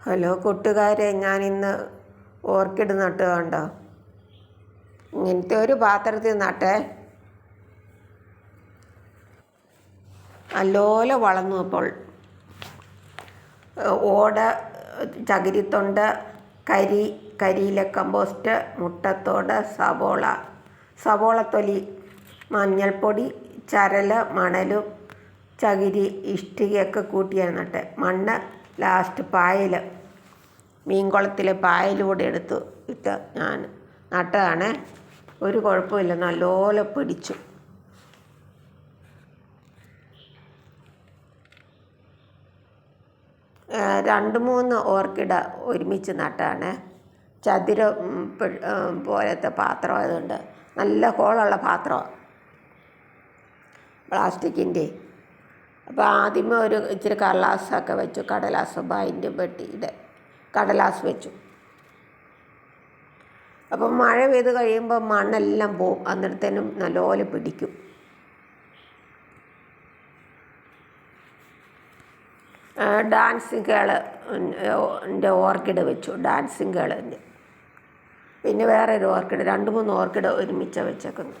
Hello കൂട്ടുകാരെ ഞാൻ ഇന്ന് ഓർക്കിഡ് നട്ട് കണ്ടോ? ഇങ്ങനത്തെ ഒരു പാത്രത്തിൽ നട്ടേ. നല്ലോലെ വളർന്നു അപ്പോൾ. ഓട ചകിരിത്തൊണ്ട് കരി കരിയില കമ്പോസ്റ്റ് മുട്ടത്തോട് സവോള സവോളത്തൊലി മഞ്ഞൾപ്പൊടി ചരൽ മണലും ചകിരി ഇഷ്ടികയൊക്കെ കൂട്ടിയാണ് നട്ടെ. മണ്ണ് ലാസ്റ്റ് പായൽ മീൻകുളത്തിലെ പായൽ കൂടെ എടുത്ത് ഇട്ട് ഞാൻ. നട്ടതാണ്. ഒരു കുഴപ്പമില്ല. നല്ലപോലെ പിടിച്ചു. രണ്ട് മൂന്ന് ഓർക്കിഡ ഒരുമിച്ച് നട്ടാണ് ചതുര പോലത്തെ പാത്രം ആയതുകൊണ്ട്. നല്ല ഹോളുള്ള പാത്രമാണ് പ്ലാസ്റ്റിക്കിന്റെ. അപ്പോൾ ആദ്യമേ ഒരു ഇച്ചിരി കടലാസൊക്കെ വെച്ചു. കടലാസ് ബൈൻഡ് പെട്ടിയുടെ കടലാസ് വെച്ചു. അപ്പോൾ മഴ പെയ്ത് കഴിയുമ്പോൾ മണ്ണെല്ലാം പോവും. അന്നേരത്തേനും നല്ലപോലെ പിടിക്കും. ഡാൻസിങ് കേൾ എന്റെ ഓർക്കിഡ് വെച്ചു. ഡാൻസിങ് കേളിന്റെ പിന്നെ വേറെ ഒരു ഓർക്കിഡ്. രണ്ട് മൂന്ന് ഓർക്കിഡ് ഒരുമിച്ച് വെച്ചേക്കുന്നു.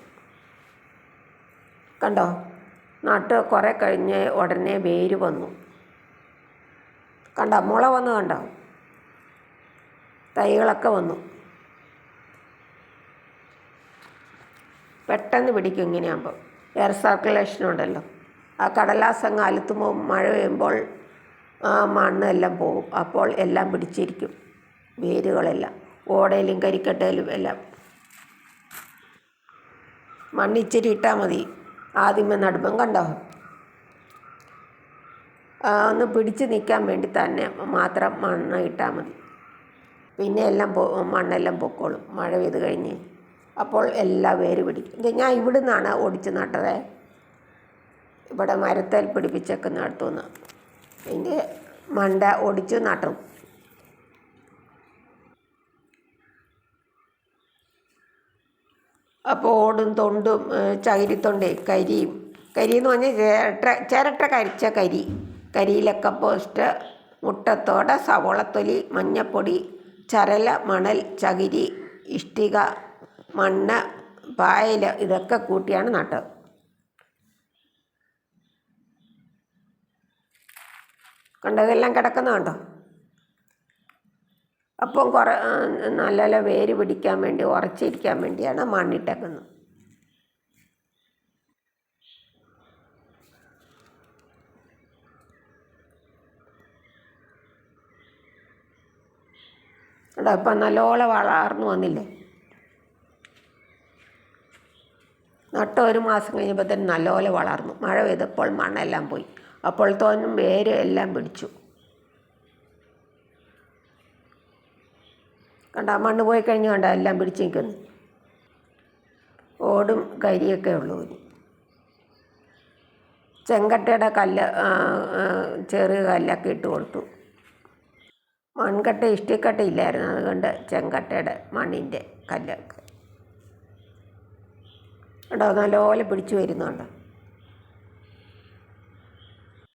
കണ്ടോ? നട്ട് കുറേ കഴിഞ്ഞ് ഉടനെ വേര് വന്നു. കണ്ടോ മുള വന്നു കണ്ടോ? തൈകളൊക്കെ വന്നു. പെട്ടെന്ന് പിടിക്കും ഇങ്ങനെയാകുമ്പോൾ എയർ സർക്കുലേഷൻ ഉണ്ടല്ലോ. ആ കടലാസ് അങ്ങ് അലുത്തുമ്പോൾ മഴ പെയ്യുമ്പോൾ ആ മണ്ണ് എല്ലാം പോകും അപ്പോൾ എല്ലാം പിടിച്ചിരിക്കും. വേരുകളെല്ലാം. ഓടയിലും കരിക്കട്ടയിലും എല്ലാം. മണ്ണിച്ചിരി ഇട്ടാൽ മതി. ആദ്യമേ നടുമ്പം കണ്ടോ? ഒന്ന് പിടിച്ച് നിൽക്കാൻ വേണ്ടി തന്നെ മാത്രം മണ്ണ് ഇട്ടാൽ മതി. പിന്നെ എല്ലാം പോ മണ്ണെല്ലാം പൊക്കോളും. മഴ പെയ്ത് കഴിഞ്ഞ്. അപ്പോൾ എല്ലാ വേര് പിടിക്കും. ഞാൻ ഇവിടെ നിന്നാണ് ഓടിച്ച് നട്ടത്. ഇവിടെ മരത്തിൽ പിടിപ്പിച്ചൊക്കെ അടുത്തുനിന്ന് അതിന്റെ മണ്ട ഒടിച്ച് നട്ടും. അപ്പോൾ ഓടും തൊണ്ടും ചകിരിത്തൊണ്ടേ കരിയും. കരി എന്ന് പറഞ്ഞാൽ ചിരട്ട ചിരട്ട കരിച്ച കരി. കരിയിലൊക്കെ പോസ്റ്റ് മുട്ടത്തോട സവോളത്തൊലി മഞ്ഞപ്പൊടി ചരല മണൽ ചകിരി ഇഷ്ടിക മണ്ണ് പായൽ ഇതൊക്കെ കൂട്ടിയാണ് നട്ടത്. കണ്ടതെല്ലാം കിടക്കുന്ന കണ്ടോ? അപ്പം കുറ നല്ല വേര് പിടിക്കാൻ വേണ്ടി ഉറച്ചിരിക്കാൻ വേണ്ടിയാണ് മണ്ണിട്ടേക്കുന്നത്. കേട്ടോ ഇപ്പം നല്ലോണം വളർന്നു വന്നില്ലേ? നട്ട ഒരു മാസം കഴിഞ്ഞപ്പോൾ തന്നെ നല്ലപോലെ വളർന്നു. മഴ പെയ്തപ്പോൾ മണ്ണെല്ലാം പോയി. അപ്പോൾ തോന്നും വേര് എല്ലാം പിടിച്ചു. കണ്ട മണ്ണ് പോയി കഴിഞ്ഞ് കണ്ട എല്ലാം പിടിച്ച് നിൽക്കുന്നു. ഓടും കരിയൊക്കെ ഉള്ളൂ ചെങ്കട്ടയുടെ കല്ല് ചെറിയ കല്ലൊക്കെ ഇട്ട് കൊടുത്തു. മൺകട്ട ഇഷ്ടിക്കട്ട ഇല്ലായിരുന്നു. അതുകൊണ്ട് ചെങ്കട്ടയുടെ മണ്ണിന്റെ കല്ലൊക്കെ. കേട്ടോ നല്ലപോലെ പിടിച്ചു വരുന്നുണ്ട്.